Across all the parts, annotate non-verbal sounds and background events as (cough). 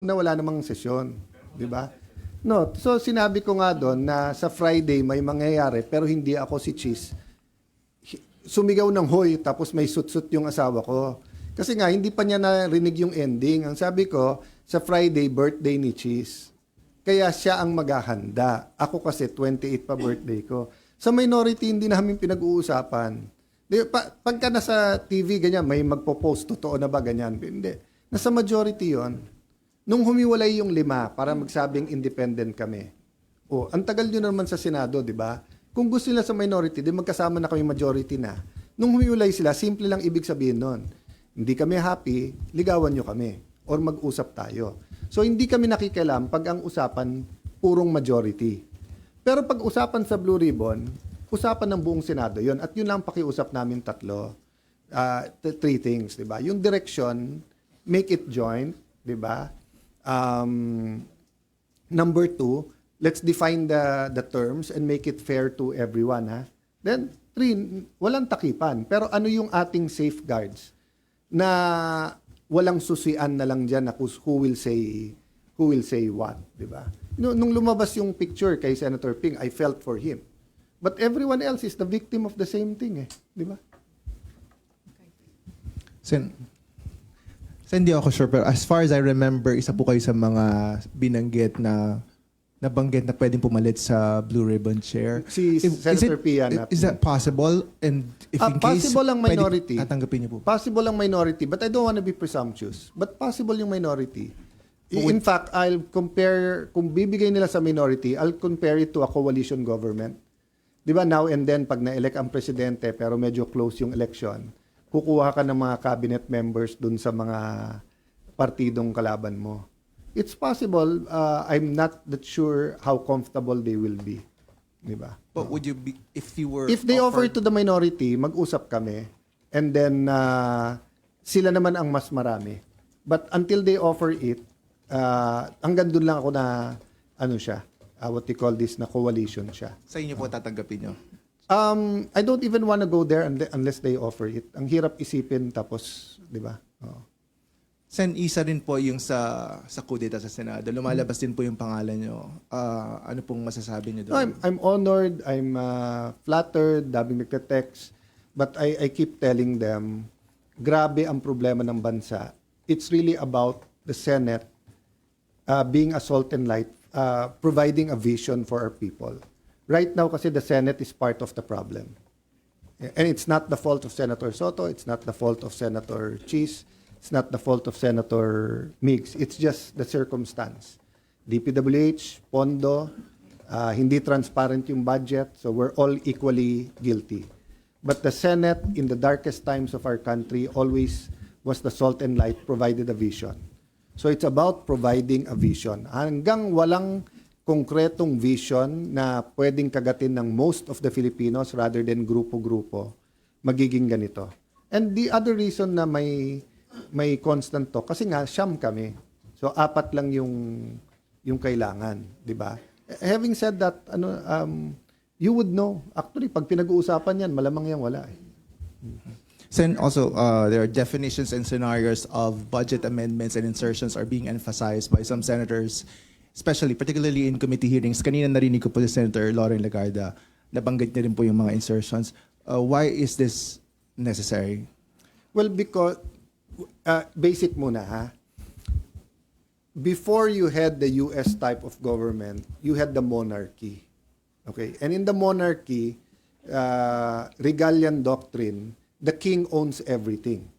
na wala namang sesyon, di ba? No, so sinabi ko nga doon na sa Friday may mangyayari pero hindi ako si Cheese. Sumigaw ng hoy tapos may sut-sut yung asawa ko. Kasi nga hindi pa niya narinig yung ending. Ang sabi ko, sa Friday birthday ni Cheese. Kaya siya ang maghahanda. Ako kasi 28 pa birthday ko. Sa minority hindi namin pinag-uusapan. Di, pa, pagka nasa TV ganyan, may magpo-post, totoo na ba ganyan? Hindi. Nasa majority yon Nung humiwalay yung lima para magsabing independent kami. O, ang tagal nyo naman sa Senado, di ba? Kung gusto nila sa minority, di magkasama na kami majority na. Nung humiwalay sila, simple lang ibig sabihin nun. Hindi kami happy, ligawan nyo kami. Or mag-usap tayo. So, hindi kami nakikialam pag ang usapan purong majority. Pero pag usapan sa Blue Ribbon, usapan ng buong Senado yon At yun lang pakiusap namin tatlo. Th- three things, di ba? Yung direction, make it joint, di ba? Um, number two, let's define the the terms and make it fair to everyone, ha? Then, three, walang takipan. Pero ano yung ating safeguards na walang susian na lang dyan na who will say who will say what, di ba? Nung, nung lumabas yung picture kay Senator Ping, I felt for him. But everyone else is the victim of the same thing, eh. Di ba? Sen, Sen, hindi ako sure, pero as far as I remember, isa po kayo sa mga binanggit na nabanggit na pwedeng pumalit sa Blue Ribbon Chair. Si If- Senator is it- Pia na- Is that possible? And if Ah, in case, possible ang pwede- minority. tatanggapin niyo po. Possible ang minority, but I don't want to be presumptuous. But possible yung minority. In fact, I'll compare, kung bibigay nila sa minority, I'll compare it to a coalition government. Di ba now and then, pag na-elect ang presidente, pero medyo close yung election, kukuha ka ng mga cabinet members dun sa mga partidong kalaban mo. It's possible. uh, I'm not that sure how comfortable they will be. Di ba? But would you be, if you were If they offer offered- to the minority, mag-usap kami. And then, uh, sila naman ang mas marami. But until they offer it, uh, hanggang doon lang ako na, ano siya, uh, what they call this, na coalition siya. sa inyo po tatanggapin nyo? Um, I don't even want to go there unle- unless they offer it. Ang hirap isipin, tapos, di ba? Oo. Sen, isa rin po yung sa sa kudeta sa Senado. Lumalabas din po yung pangalan niyo. Ah, ano pong masasabi niyo No, I'm, doon? I'm honored, I'm uh, flattered, daming nagte-text, but I, I keep telling them, grabe ang problema ng bansa. It's really about the Senate uh, being a salt and light, uh, providing a vision for our people. Right now kasi the Senate is part of the problem. And it's not the fault of Senator Soto, it's not the fault of Senator Cheese, it's not the fault of Senator Miggs. It's just the circumstance. DPWH, Pondo, uh, hindi transparent yung budget, so we're all equally guilty. But the Senate, in the darkest times of our country, always was the salt and light, provided a vision. So it's about providing a vision. Hanggang walang konkretong vision na pwedeng kagatin ng most of the Filipinos rather than grupo-grupo, magiging ganito. And the other reason na may may constant talk, kasi nga, siyam kami. So, apat lang yung yung kailangan, di ba? Having said that, ano, um, you would know. Actually, pag pinag-uusapan yan, malamang yan wala eh. Sen, also, uh, there are definitions and scenarios of budget amendments and insertions are being emphasized by some senators, especially, particularly in committee hearings. Kanina narinig ko po si Senator Lauren Lagarda, nabanggit niya rin po yung mga insertions. Uh, why is this necessary? Well, because, uh, basic muna ha. Before you had the US type of government, you had the monarchy. Okay? And in the monarchy, uh, regalian doctrine, the king owns everything.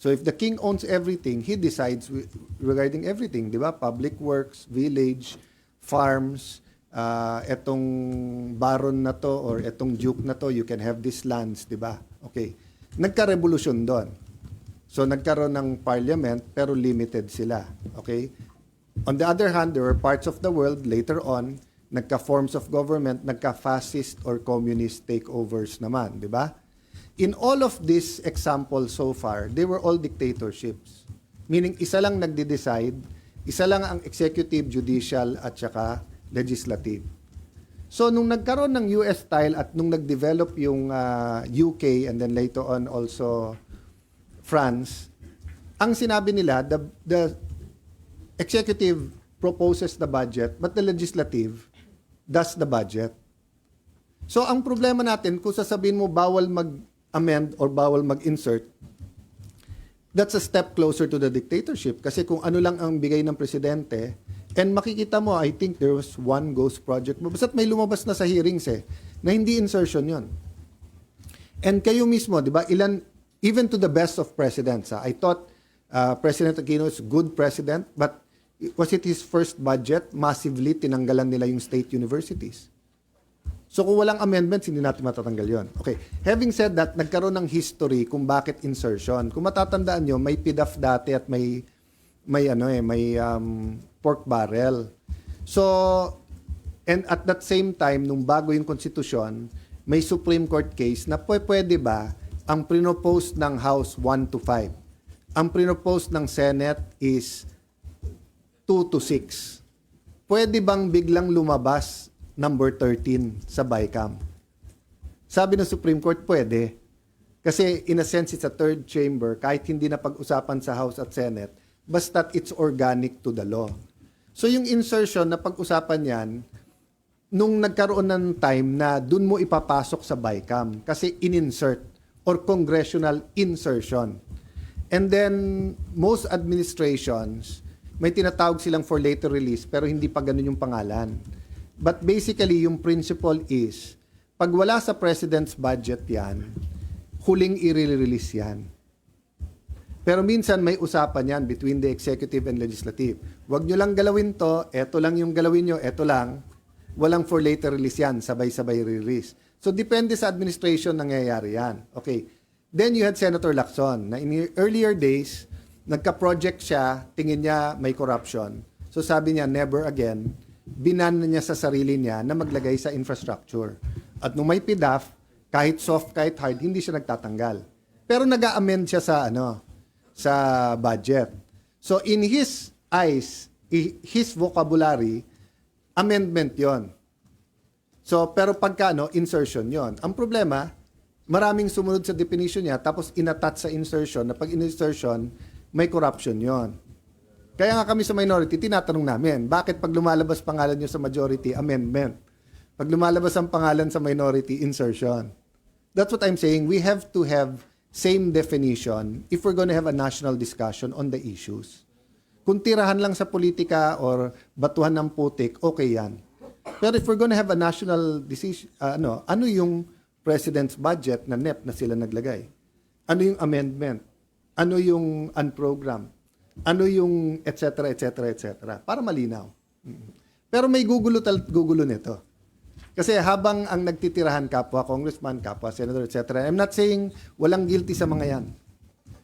So if the king owns everything, he decides regarding everything, di ba? Public works, village, farms, uh, etong baron na to or etong duke na to, you can have these lands, di ba? Okay. Nagka-revolution doon. So nagkaroon ng parliament pero limited sila. Okay? On the other hand, there were parts of the world later on nagka-forms of government, nagka-fascist or communist takeovers naman, di ba? In all of these examples so far, they were all dictatorships. Meaning isa lang nagde-decide, isa lang ang executive, judicial at saka legislative. So nung nagkaroon ng US style at nung nag-develop yung ah, UK and then later on also France, ang sinabi nila the the executive proposes the budget, but the legislative does the budget. So ang problema natin, kung sasabihin mo bawal mag-amend or bawal mag-insert, that's a step closer to the dictatorship. Kasi kung ano lang ang bigay ng presidente, and makikita mo, I think there was one ghost project. Basta't may lumabas na sa hearings eh, na hindi insertion yon. And kayo mismo, di ba, ilan, even to the best of presidents, ah, I thought uh, President Aquino is good president, but was it his first budget? Massively tinanggalan nila yung state universities. So kung walang amendments, hindi natin matatanggal yon. Okay. Having said that, nagkaroon ng history kung bakit insertion. Kung matatandaan nyo, may PIDAF dati at may may ano eh, may um, pork barrel. So, and at that same time, nung bago yung konstitusyon, may Supreme Court case na pwe- pwede ba ang pinopose ng House 1 to 5. Ang pinopose ng Senate is 2 to 6. Pwede bang biglang lumabas number 13 sa BICAM? Sabi ng Supreme Court, pwede. Kasi in a sense, it's a third chamber, kahit hindi na pag-usapan sa House at Senate, basta't it's organic to the law. So yung insertion na pag-usapan yan, nung nagkaroon ng time na dun mo ipapasok sa BICAM kasi in-insert or congressional insertion. And then, most administrations, may tinatawag silang for later release pero hindi pa ganun yung pangalan. But basically, yung principle is, pag wala sa president's budget yan, huling i-release yan. Pero minsan may usapan yan between the executive and legislative. Huwag nyo lang galawin to, eto lang yung galawin nyo, eto lang. Walang for later release yan, sabay-sabay release. So depende sa administration nangyayari yan. Okay. Then you had Senator Lacson na in earlier days, nagka-project siya, tingin niya may corruption. So sabi niya, never again. Binan na niya sa sarili niya na maglagay sa infrastructure. At nung may PDAF, kahit soft, kahit hard, hindi siya nagtatanggal. Pero nag amend siya sa ano, sa budget. So in his eyes, his vocabulary, amendment 'yon. So pero pagka ano, insertion 'yon. Ang problema, maraming sumunod sa definition niya tapos inattach sa insertion na pag in-insertion may corruption 'yon. Kaya nga kami sa minority, tinatanong namin, bakit pag lumalabas pangalan nyo sa majority, amendment? Pag lumalabas ang pangalan sa minority, insertion. That's what I'm saying. We have to have same definition if we're going to have a national discussion on the issues. Kung tirahan lang sa politika or batuhan ng putik, okay yan. Pero if we're going to have a national decision, uh, ano, ano yung president's budget na NEP na sila naglagay? Ano yung amendment? Ano yung unprogram? Ano yung et cetera, et et? Para malinaw. Mm. Pero may gugulo, tal- gugulo nito. Kasi habang ang nagtitirahan kapwa congressman, kapwa senator, etc. I'm not saying walang guilty sa mga yan.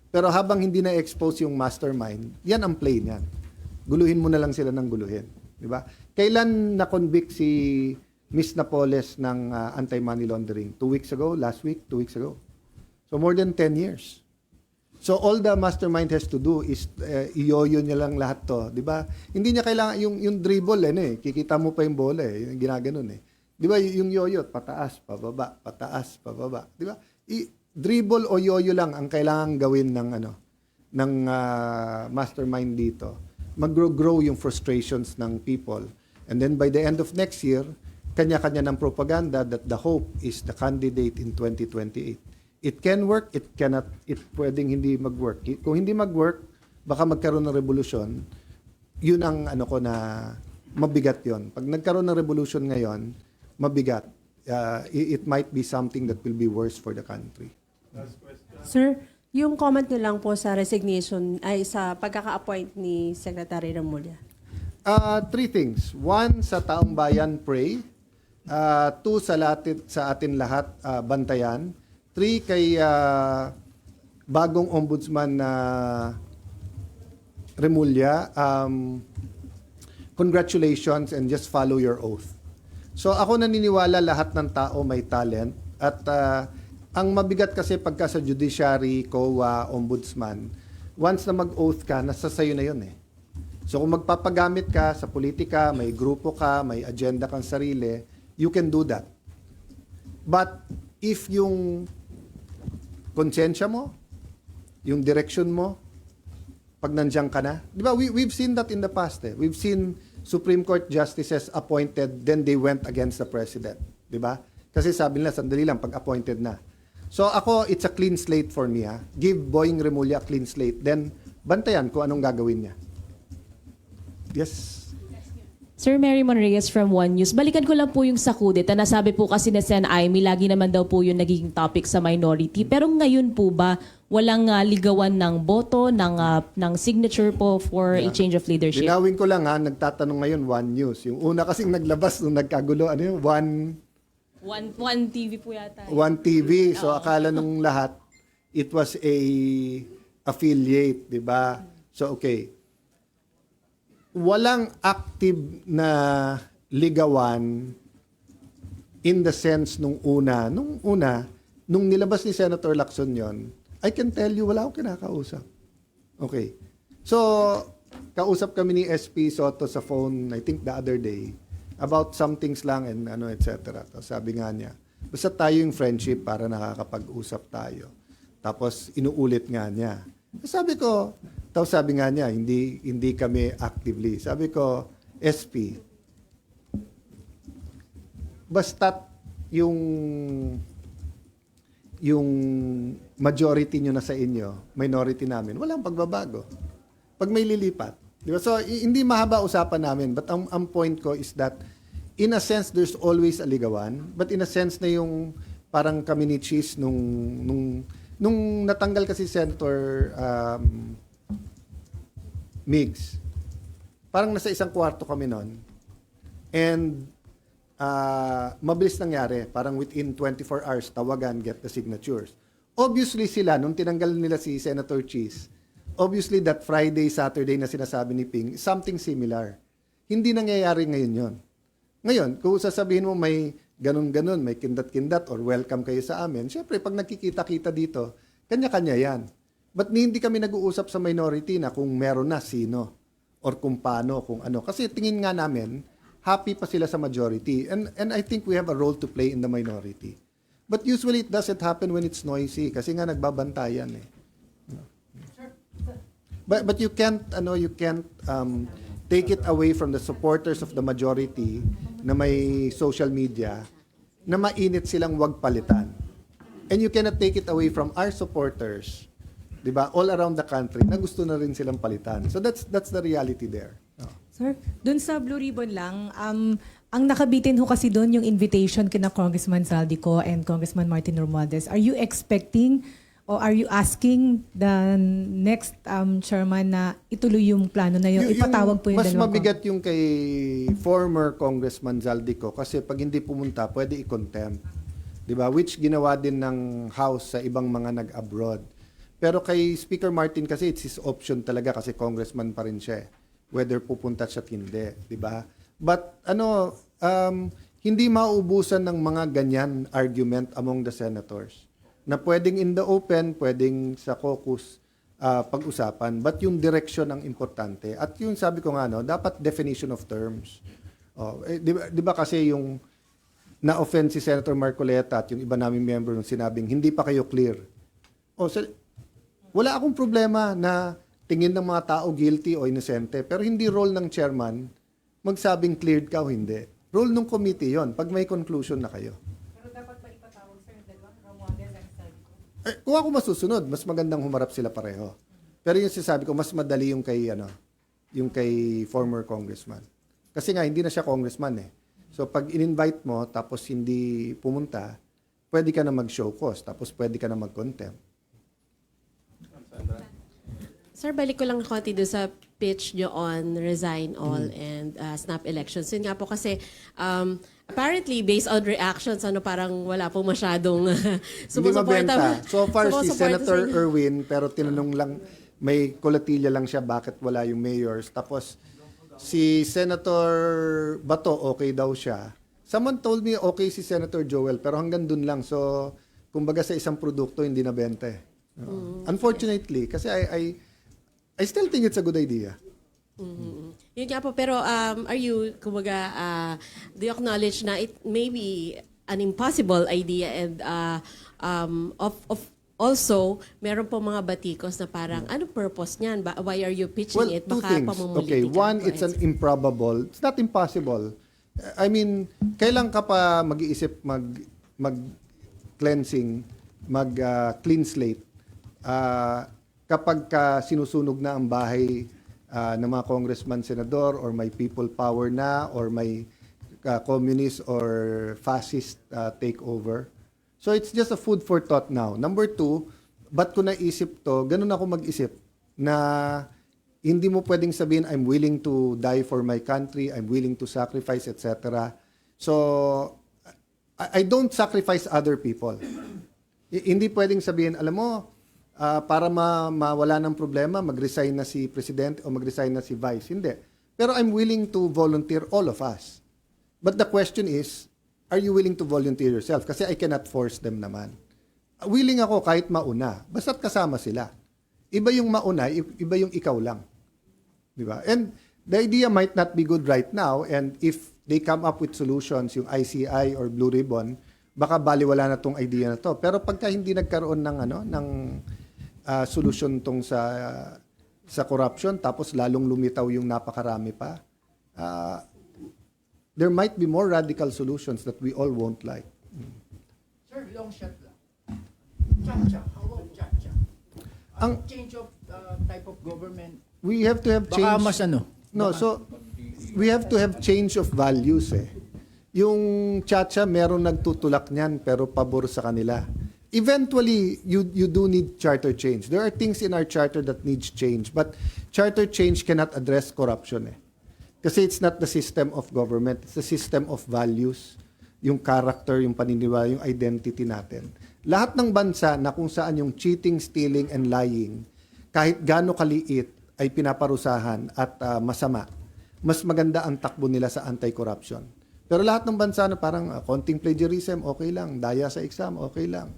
Pero habang hindi na expose yung mastermind, yan ang play niyan. Guluhin mo na lang sila ng guluhin, di ba? Kailan na-convict si Miss Napoles ng ah, anti-money laundering? Two weeks ago, last week, two weeks ago. So more than 10 years. So all the mastermind has to do is uh, iyoyo niya lang lahat to, 'di ba? Hindi niya kailangan yung yung dribble eh, eh. Kikita mo pa yung bola eh, yung ginaganon eh. 'Di ba yung yoyo pataas, pababa, pataas, pababa, 'di ba? I- dribble o yoyo lang ang kailangan gawin ng ano ng ah, mastermind dito. Mag-grow yung frustrations ng people. And then by the end of next year, kanya-kanya ng propaganda that the hope is the candidate in 2028. It can work, it cannot, it pwedeng hindi mag-work. Kung hindi mag-work, baka magkaroon ng revolution. Yun ang ano ko na mabigat yon. Pag nagkaroon ng revolution ngayon, mabigat. Uh, it, might be something that will be worse for the country. Sir, yung comment nyo lang po sa resignation ay sa pagkaka-appoint ni Secretary Remulla. Uh, three things. One, sa taong bayan, pray. Uh, two, sa, latit, sa atin lahat, uh, bantayan. Three, kay uh, bagong ombudsman na Remulla, um, congratulations and just follow your oath. So ako naniniwala lahat ng tao may talent at uh, ang mabigat kasi pagka sa judiciary, COA, ombudsman, once na mag-oath ka, nasa sayo na yun eh. So kung magpapagamit ka sa politika, may grupo ka, may agenda kang sarili, you can do that. But if yung konsensya mo, yung direction mo, pag nandiyan ka na. Di ba, we, we've seen that in the past eh. We've seen Supreme Court justices appointed, then they went against the president. Di ba? Kasi sabi nila, sandali lang, pag appointed na. So ako, it's a clean slate for me ha. Give Boying Remulla a clean slate, then bantayan kung anong gagawin niya. Yes. Sir Mary Monreyes from One News. Balikan ko lang po yung sa kudeta. Nasabi po kasi ni Sen Aimee, lagi naman daw po yung nagiging topic sa minority. Pero ngayon po ba, walang ah, ligawan ng boto, ng, ah, ng signature po for a change of leadership? Linawin ko lang ha, nagtatanong ngayon One News. Yung una kasing naglabas nung nagkagulo, ano yun, One, One, one TV po yata. One TV. So akala nung lahat, it was a affiliate, di ba? So okay. Walang active na ligawan in the sense nung una, nung una, nung nilabas ni Senator Lacson yon, I can tell you, wala akong kinakausap. Okay. So, kausap kami ni SP Soto sa phone, I think the other day, about some things lang and ano, etc. Tapos sabi nga niya, basta tayo yung friendship para nakakapag-usap tayo. Tapos inuulit nga niya. Sabi ko, tapos sabi nga niya, hindi hindi kami actively. Sabi ko, SP, basta't yung yung majority nyo na sa inyo, minority namin, walang pagbabago. Pag may lilipat. Di ba? So, hindi mahaba usapan namin. But ang, ang point ko is that, in a sense, there's always a ligawan. But in a sense na yung parang kami ni Cheese nung, nung, nung natanggal kasi Senator um, Migs, parang nasa isang kwarto kami noon. And ah, mabilis nangyari. Parang within 24 hours, tawagan, get the signatures. Obviously sila, nung tinanggal nila si Senator Cheese, obviously that Friday, Saturday na sinasabi ni Ping, something similar. Hindi nangyayari ngayon yon. Ngayon, kung sasabihin mo may ganun-ganun, may kindat-kindat or welcome kayo sa amin, syempre pag nakikita-kita dito, kanya-kanya yan. But hindi kami nag-uusap sa minority na kung meron na sino or kung paano, kung ano. Kasi tingin nga namin, happy pa sila sa majority. And, and I think we have a role to play in the minority. But usually it doesn't happen when it's noisy kasi nga nagbabantayan eh. But but you can't ano you can't um, take it away from the supporters of the majority na may social media na mainit silang wag palitan. And you cannot take it away from our supporters, 'di ba? All around the country na gusto na rin silang palitan. So that's that's the reality there. Oh. Sir, dun sa Blue Ribbon lang, um, ang nakabitin ho kasi doon yung invitation kina Congressman Saldico and Congressman Martin Romualdez. Are you expecting or are you asking the next um, chairman na ituloy yung plano na yun? Yung- Ipatawag po yung Mas mabigat yung kay former Congressman Zaldico kasi pag hindi pumunta, pwede i-contempt. 'Di ba? Which ginawa din ng House sa ibang mga nag-abroad. Pero kay Speaker Martin kasi it's his option talaga kasi congressman pa rin siya. eh. Whether pupunta siya hindi, 'di ba? But ano, um, hindi maubusan ng mga ganyan argument among the senators na pwedeng in the open, pwedeng sa caucus, ah, pag-usapan. But yung direction ang importante. At yung sabi ko nga, no, dapat definition of terms. Oh, eh, di, ba, di ba kasi yung na-offend si Senator Marcoleta at yung iba naming member nung sinabing, hindi pa kayo clear. Oh, sa- wala akong problema na tingin ng mga tao guilty o inosente. Pero hindi role ng chairman magsabing cleared ka o hindi. Role ng committee yon pag may conclusion na kayo. Eh, kung ako masusunod, mas magandang humarap sila pareho. Pero yung sinasabi ko, mas madali yung kay, ano, yung kay former congressman. Kasi nga, hindi na siya congressman eh. So, pag in-invite mo, tapos hindi pumunta, pwede ka na mag-show cause, tapos pwede ka na mag-contempt. Sir, balik ko lang konti doon sa pitch nyo on resign all and uh, snap elections. Yun nga po kasi um, apparently based on reactions, ano parang wala po masyadong (laughs) uh, sumusuporta. So far, si Senator sa inyo. Erwin, pero tinanong lang, may kolatilya lang siya bakit wala yung mayors. Tapos, si Senator Bato, okay daw siya. Someone told me okay si Senator Joel, pero hanggang dun lang. So, kumbaga sa isang produkto, hindi na benta eh. Oo. Unfortunately, kasi I, I, I still think it's a good idea. Mhm. Yun nga po, pero um, are you, kumbaga, uh, do you acknowledge na it may be an impossible idea and uh, um, of, of also, meron po mga batikos na parang, ano purpose niyan? Ba- Why are you pitching Well, it? two Baka things. Okay, one, Go it's ahead, an sir. improbable. It's not impossible. I mean, kailan ka pa mag-iisip mag mag cleansing, mag ah, clean slate Ah, kapag ka sinusunog na ang bahay ah, ng mga congressman, senador or may people power na or may ah, communist or fascist ah, takeover. So it's just a food for thought now. Number two, ba't ko naisip to? Ganun ako mag-isip na hindi mo pwedeng sabihin, I'm willing to die for my country, I'm willing to sacrifice, etc. So, I, don't sacrifice other people. Hindi pwedeng sabihin, alam mo, ah, para ma mawala ng problema, mag-resign na si Presidente o mag-resign na si Vice. Hindi. Pero I'm willing to volunteer all of us. But the question is, are you willing to volunteer yourself? Kasi I cannot force them naman. Willing ako kahit mauna, basta't kasama sila. Iba yung mauna, iba yung ikaw lang. Di ba? And the idea might not be good right now and if they come up with solutions, yung ICI or Blue Ribbon, baka baliwala na tong idea na to. Pero pagka hindi nagkaroon ng ano ng ah, solusyon tong sa sa corruption tapos lalong lumitaw yung napakarami pa, ah, there might be more radical solutions that we all won't like. Sir, long shot lang. Cha-cha. How about cha-cha? Ang- change of uh, type of government. We have to have change. Baka mas ano? No, so we have to have change of values eh. Yung chacha, meron nagtutulak niyan pero pabor sa kanila. Eventually, you you do need charter change. There are things in our charter that needs change, but charter change cannot address corruption eh. Kasi it's not the system of government, it's the system of values, yung character, yung paniniwala, yung identity natin. Lahat ng bansa na kung saan yung cheating, stealing, and lying, kahit gaano kaliit, ay pinaparusahan at ah, masama, mas maganda ang takbo nila sa anti-corruption. Pero lahat ng bansa na parang ah, konting plagiarism, okay lang. Daya sa exam, okay lang.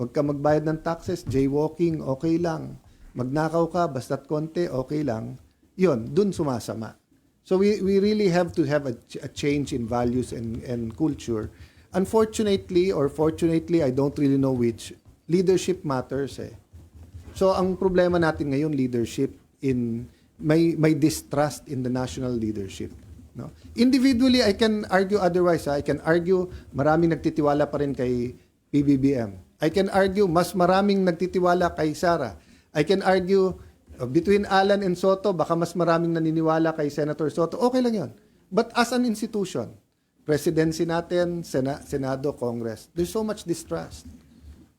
Huwag ka magbayad ng taxes, jaywalking, okay lang. Magnakaw ka, basta't konti, okay lang. Yun, dun sumasama. So we, we really have to have a, a change in values and, and culture. Unfortunately, or fortunately, I don't really know which, leadership matters eh. So ang problema natin ngayon leadership in may may distrust in the national leadership, no? Individually I can argue otherwise, ha? I can argue maraming nagtitiwala pa rin kay PBBM. I can argue mas maraming nagtitiwala kay Sara. I can argue uh, between Alan and Soto baka mas maraming naniniwala kay Senator Soto. Okay lang 'yon. But as an institution, presidency natin, Sena- Senado, Congress, there's so much distrust.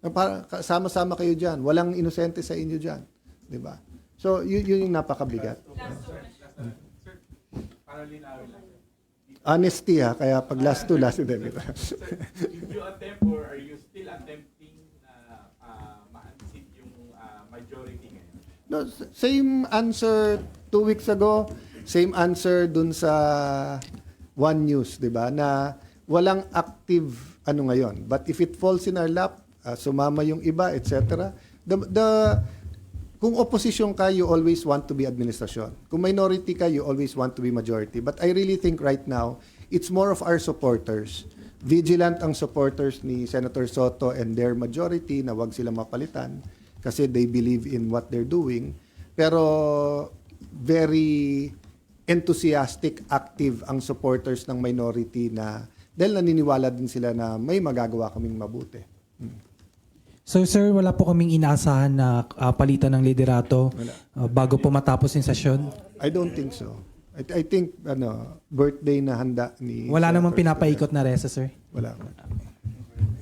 Para sama-sama kayo diyan. Walang inosente sa inyo diyan, 'di ba? So, yun, yun yung napakabigat. Honesty ha, kaya pag last to last, ba? Did you attempt or are you still attempting na uh, ma-unseat yung ah, majority ngayon? No, same answer two weeks ago, same answer dun sa One News, 'di ba? Na walang active ano ngayon. But if it falls in our lap, ah, sumama yung iba, etc. The the kung opposition ka, you always want to be administrasyon. Kung minority ka, you always want to be majority. But I really think right now, it's more of our supporters. Vigilant ang supporters ni Senator Soto and their majority na wag sila mapalitan kasi they believe in what they're doing. Pero very enthusiastic, active ang supporters ng minority na dahil naniniwala din sila na may magagawa kaming mabuti. So sir, wala po kaming inaasahan na ah, palitan ng liderato ah, bago po matapos yung sesyon. I don't think so. I, I think ano, birthday na handa ni Wala namang pinapaikot na resa, sir. Wala.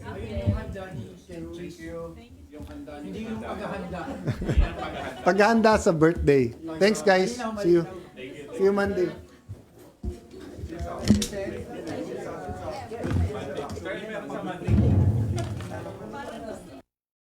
Ayun yung handa ni Sir Ruiz. Hindi yung paghahanda. Paghahanda sa birthday. Thanks guys. See you. See you Monday.